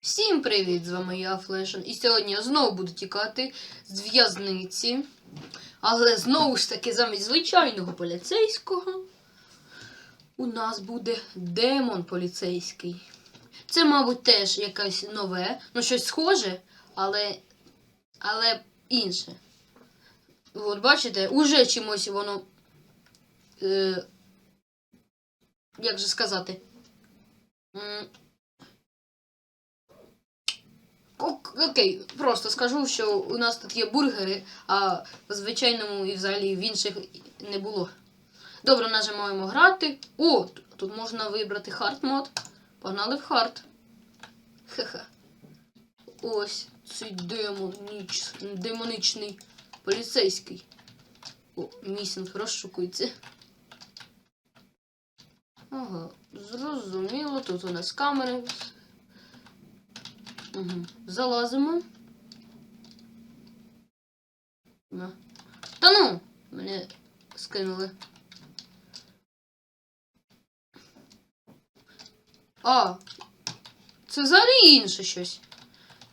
Всім привіт! З вами я Флешен. І сьогодні я знову буду тікати з в'язниці. Але знову ж таки, замість звичайного поліцейського у нас буде демон поліцейський. Це, мабуть, теж якесь нове, ну щось схоже, але, але інше. От бачите, уже чимось воно. Е, як же сказати? Окей, просто скажу, що у нас тут є бургери, а в звичайному і взагалі в інших не було. Добре, нажимаємо грати. О, тут можна вибрати хард мод. Погнали в хард. Хе-хе. Ось цей демон, ніч, демоничний поліцейський. О, місінг розшукується. Ага, зрозуміло, тут у нас камери. Угу. Залазимо. На. Та ну! Мене скинули. А, це взагалі інше щось.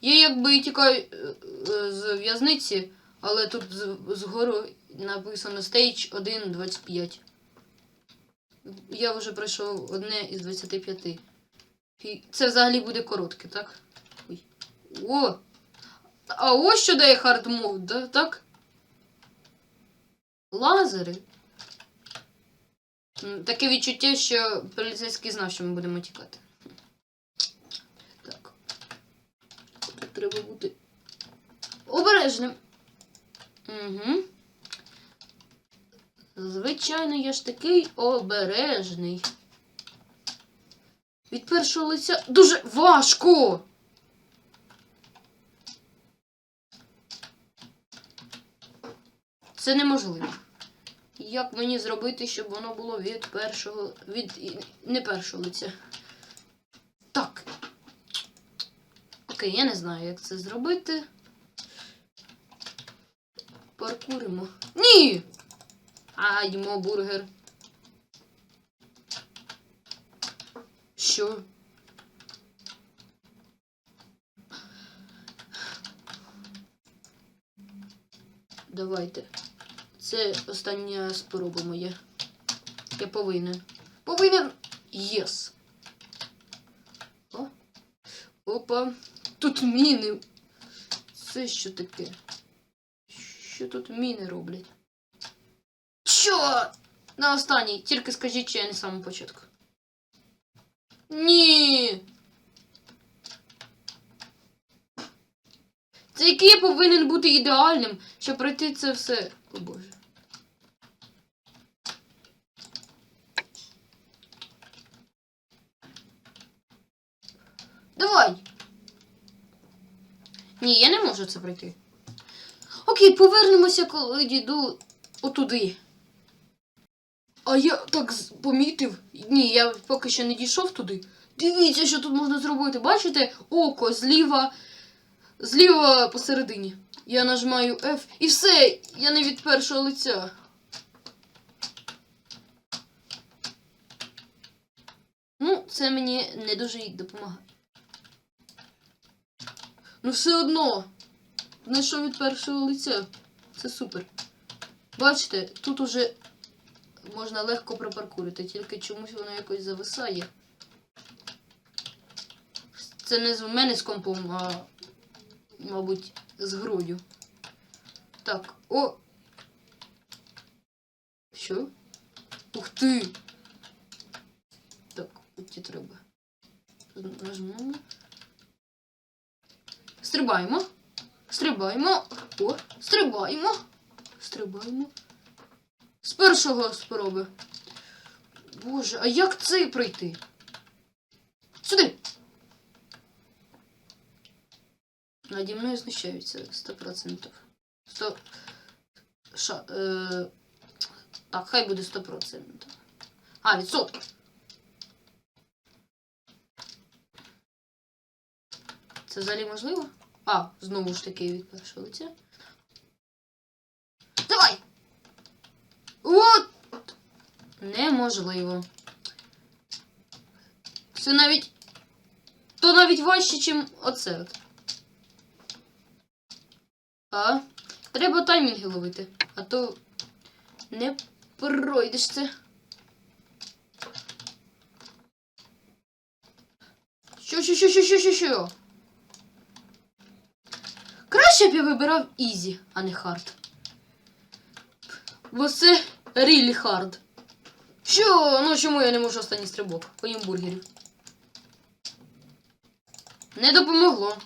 Я якби і тікаю е, е, з в'язниці, але тут згору написано Stage 1.25. Я вже пройшов одне із 25. Це взагалі буде коротке, так? О! А ось що дає хард мод, да? так? Лазери. Таке відчуття, що поліцейський знав, що ми будемо тікати. Так. Тут треба бути обережним. Угу. Звичайно, я ж такий обережний. Від першого лиця дуже важко. Це неможливо. Як мені зробити, щоб воно було від першого. від не першого лиця? Так. Окей, я не знаю, як це зробити. Паркуримо. Ні! А, їмо бургер. Що? Давайте. Це остання спроба моя. Я повинен. Повинен. Єс. О. Опа. Тут міни. Це що таке? Що тут міни роблять? Що? На останній. Тільки скажіть, чи я не з початку. Ні. Це який я повинен бути ідеальним, щоб пройти це все. О боже. Давай. Ні, я не можу це пройти. Окей, повернемося, коли дійду отуди. А я так помітив. Ні, я поки що не дійшов туди. Дивіться, що тут можна зробити. Бачите? Око зліва. Зліва посередині. Я нажимаю F і все, я не від першого лиця. Ну, це мені не дуже допомагає. Ну, все одно. Знайшов від першого лиця. Це супер. Бачите, тут уже можна легко пропаркурити, тільки чомусь воно якось зависає. Це не з мене з компом, а мабуть, з грудю. Так, о! Що? Ух ти! Так, оті треба. Нажмемо. Стрибаємо. Стрибаємо. О, стрибаємо. Стрибаємо. З першого спроби. Боже, а як цей пройти? Сюди! Наді мною знущаються 100%. 100... Ша... Е... Так, хай буде 100%. А, відсотки. Це взагалі можливо? А, знову ж таки від першого лиця. Давай! От! Неможливо. Це навіть То навіть важче, ніж оце. А? Треба таймінги ловити, а то не пройдеш це. Що, що, що, що, що, що, що? Краще б я вибирав Ізі, а не хард. Бо це really hard. Що? Ну чому я не можу останній стрибок? Поїм бургерів. Не допомогло.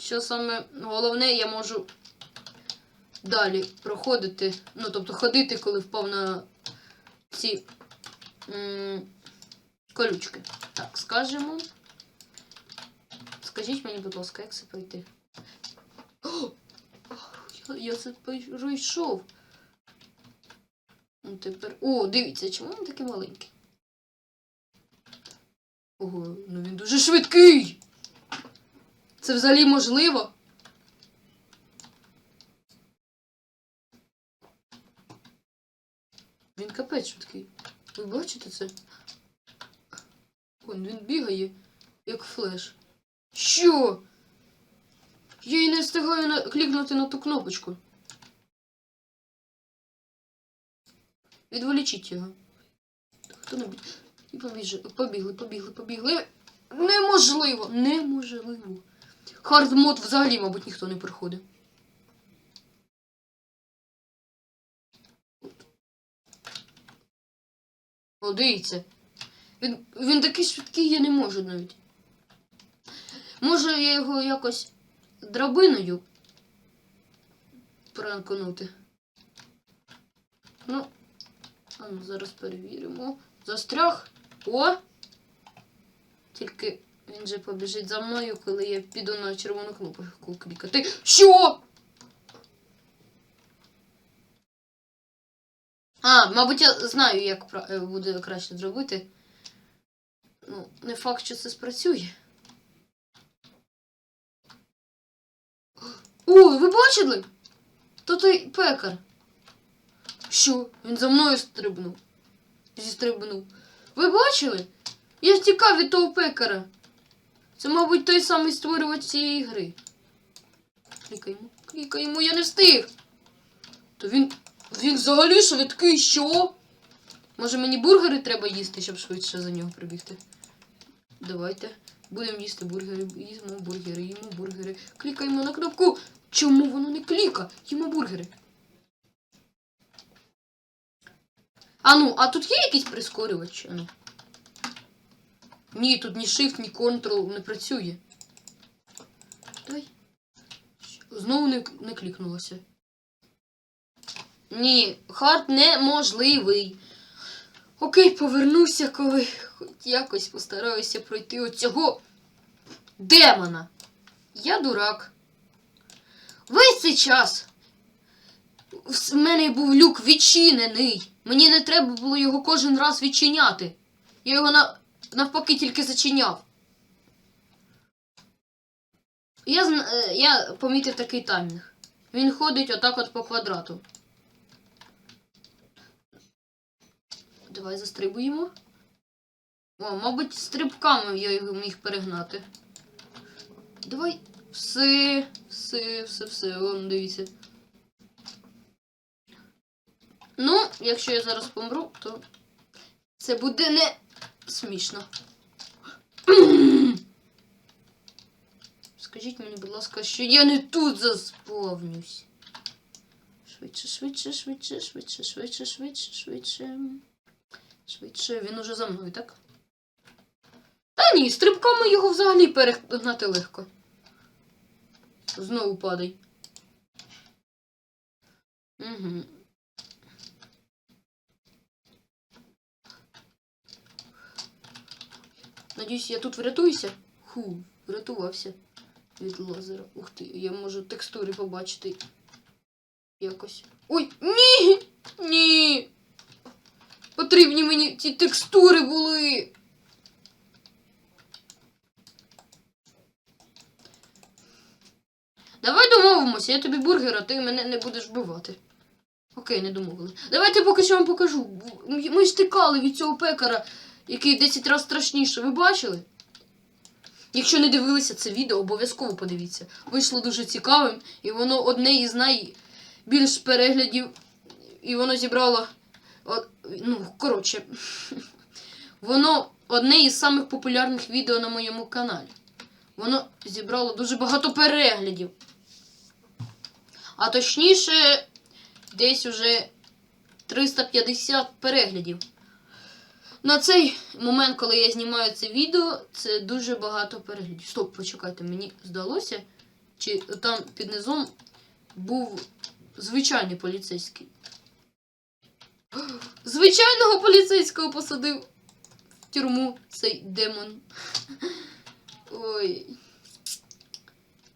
Що саме головне, я можу далі проходити, ну тобто ходити, коли впав на ці колючки. Так, скажемо. Скажіть мені, будь ласка, як це пройти? О! Я, я це пройшов. Ну, тепер. О, дивіться, чому він такий маленький? Ого, ну він дуже швидкий. Це взагалі можливо? Він капець швидкий. Ви бачите це? Він бігає, як флеш. Що? Я й не встигаю на... клікнути на ту кнопочку. Відволічіть його. Хто не І побіжи. Побігли, побігли, побігли. Неможливо! Неможливо. Хардмод взагалі, мабуть, ніхто не приходить. О, дивіться. Він, він такий швидкий, я не можу навіть. Може я його якось драбиною пранкнути. Ну, а ну, зараз перевіримо. Застряг. О! Тільки він же побіжить за мною, коли я піду на червону кнопку клікати. Що? А, мабуть, я знаю, як буде краще зробити. Ну, не факт, що це спрацює. О, ви бачили? То той пекар. Що? Він за мною стрибнув. Зістрибнув. Ви бачили? Я втікав від того пекара. Це, мабуть, той самий створювач цієї гри. Клікаємо, клікаємо, я не встиг. То він. Він взагалі швидкий, що? Може мені бургери треба їсти, щоб швидше за нього прибігти? Давайте. Будемо їсти бургери, їмо бургери, їмо бургери. Клікаємо на кнопку. Чому воно не кліка? Їмо бургери. А ну, а тут є якийсь прискорювач? А ну. Ні, тут ні Shift, ні Ctrl не працює. Дай. Знову не, не клікнулося. Ні, хард неможливий. Окей, повернуся, коли хоч якось постараюся пройти оцього демона. Я дурак. Весь цей час в мене був люк відчинений. Мені не треба було його кожен раз відчиняти. Я його на... навпаки тільки зачиняв. Я, е, я помітив такий таймінг. Він ходить отак от по квадрату. Давай застрибуємо. О, мабуть, стрибками я його міг перегнати. Давай. Все, все, все, все, вон, дивіться. Ну, якщо я зараз помру, то це буде не смішно. Скажіть мені, будь ласка, що я не тут заспавнюсь. Швидше, швидше, швидше, швидше, швидше, швидше, швидше. Швидше, він уже за мною, так? Та ні, стрибками його взагалі перегнати легко. Знову падай. Угу. Надіюсь, я тут врятуюся. Ху, врятувався від лазера. Ух ти, я можу текстури побачити. Якось. Ой, ні! Ні! Потрібні мені ці текстури були. Давай домовимося, я тобі бургер, а ти мене не будеш вбивати. Окей, не домовились. Давайте поки що вам покажу. Ми ж тикали від цього пекара, який 10 разів страшніше. Ви бачили? Якщо не дивилися це відео, обов'язково подивіться. Вийшло дуже цікавим, і воно одне із найбільш переглядів. І воно зібрало. Ну, коротше, воно одне із самих популярних відео на моєму каналі. Воно зібрало дуже багато переглядів. А точніше, десь уже 350 переглядів. На цей момент, коли я знімаю це відео, це дуже багато переглядів. Стоп, почекайте, мені здалося, чи там під низом був звичайний поліцейський. Звичайного поліцейського посадив в тюрму цей демон. Ой.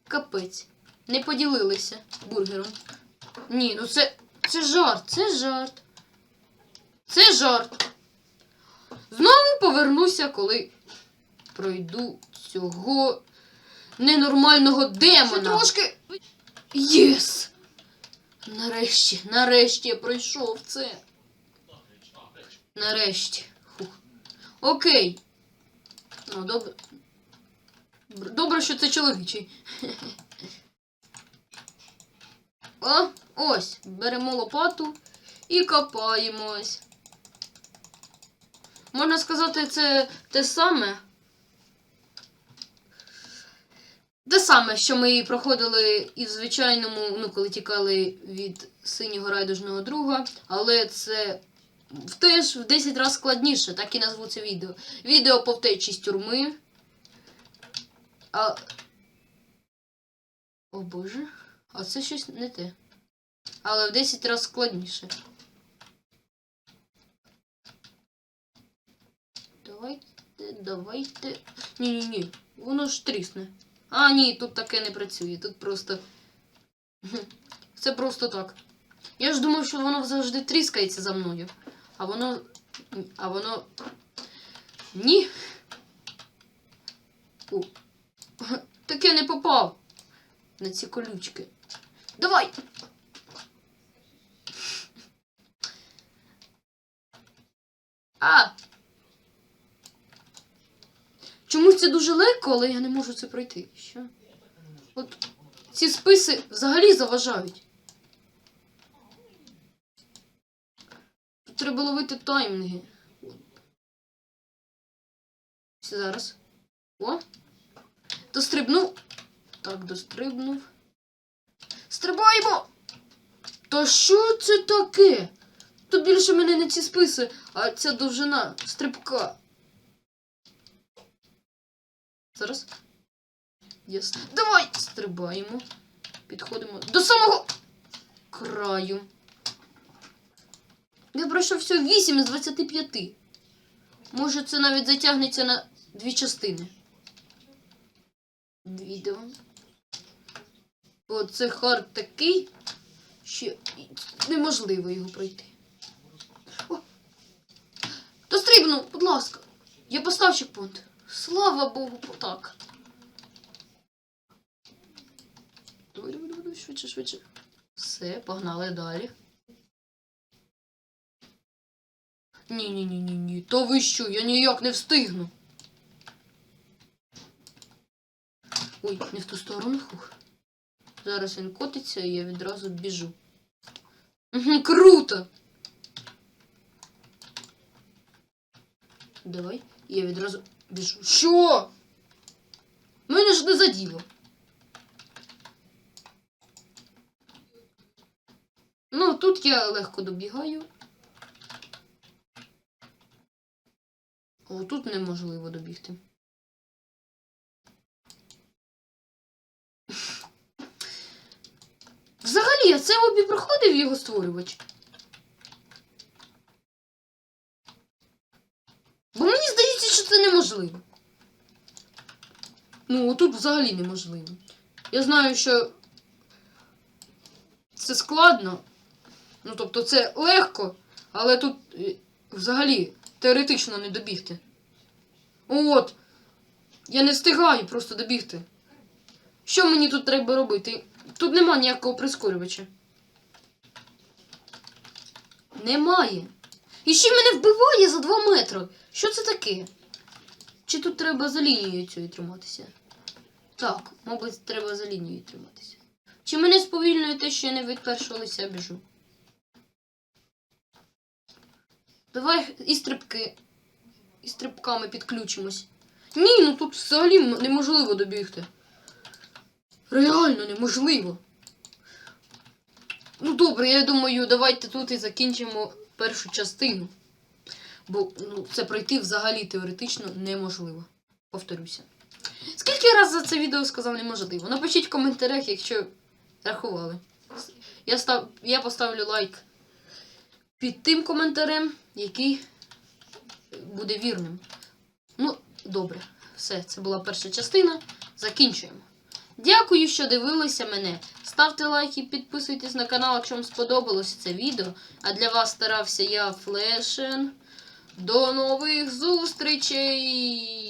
Капець. Не поділилися бургером. Ні, ну це. Це жарт, це жарт. Це жарт. Знову повернуся, коли пройду цього ненормального демона. Ще трошки. Єс! Нарешті, нарешті я пройшов це. Нарешті. Фух. Окей. Ну, добре. Добре, що це чоловічий. О, ось, беремо лопату і копаємось. Можна сказати, це те саме. Те саме, що ми проходили і в звичайному, ну, коли тікали від синього райдужного друга, але це в- теж в 10 разів складніше, так і назву це відео. Відео по втечі з тюрми. А... О боже, а це щось не те. Але в 10 разів складніше. Давайте, давайте. Ні-ні-ні, воно ж трісне. А, ні, тут таке не працює. Тут просто. Це просто так. Я ж думав, що воно завжди тріскається за мною. А воно. А воно. Ні. О. Так я не попав на ці колючки. Давай! А! Чомусь це дуже легко, але я не можу це пройти. Що? От ці списи взагалі заважають. Треба ловити таймінги. Зараз. О! Дострибну. Так, дострибнув. Стрибаємо! Та що це таке? Тут більше мене не ці списи, а ця довжина стрибка. Зараз. Єс. Давай! Стрибаємо. Підходимо до самого краю. Я пройшов всього 8 з 25. Може, це навіть затягнеться на дві частини. Відео. Бо це хард такий, що неможливо його пройти. О! Дострибну, будь ласка. Я поставив чекпоінт. Слава Богу, так. Давай, давай, давай, швидше, швидше. Все, погнали далі. Ні, ні. То ви що, я ніяк не встигну. Ой, не в ту сторону. Фух. Зараз він котиться, і я відразу біжу. Круто! Давай, я відразу біжу. Що? Мене ж не заділо. Ну, тут я легко добігаю. О, тут неможливо добігти. Взагалі, а це обі проходив його створювач. Бо мені здається, що це неможливо. Ну, тут взагалі неможливо. Я знаю, що це складно. Ну, тобто, це легко, але тут е, взагалі теоретично не добігти. От. Я не встигаю просто добігти. Що мені тут треба робити? Тут нема ніякого прискорювача. Немає. І ще мене вбиває за 2 метри. Що це таке? Чи тут треба за лінією цією триматися? Так, мабуть, треба за лінією триматися. Чи мене сповільнює те, що я не від першого лиця біжу? Давай і стрибки. І стрибками підключимось. Ні, ну тут взагалі неможливо добігти. Реально неможливо. Ну добре, я думаю, давайте тут і закінчимо першу частину. Бо ну, це пройти взагалі теоретично неможливо. Повторюся. Скільки раз за це відео сказав неможливо? Напишіть в коментарях, якщо рахували. Я, став... я поставлю лайк під тим коментарем, який буде вірним. Ну, добре, все, це була перша частина. Закінчуємо. Дякую, що дивилися мене. Ставте лайки, підписуйтесь на канал, якщо вам сподобалося це відео. А для вас старався я Флешен. До нових зустрічей!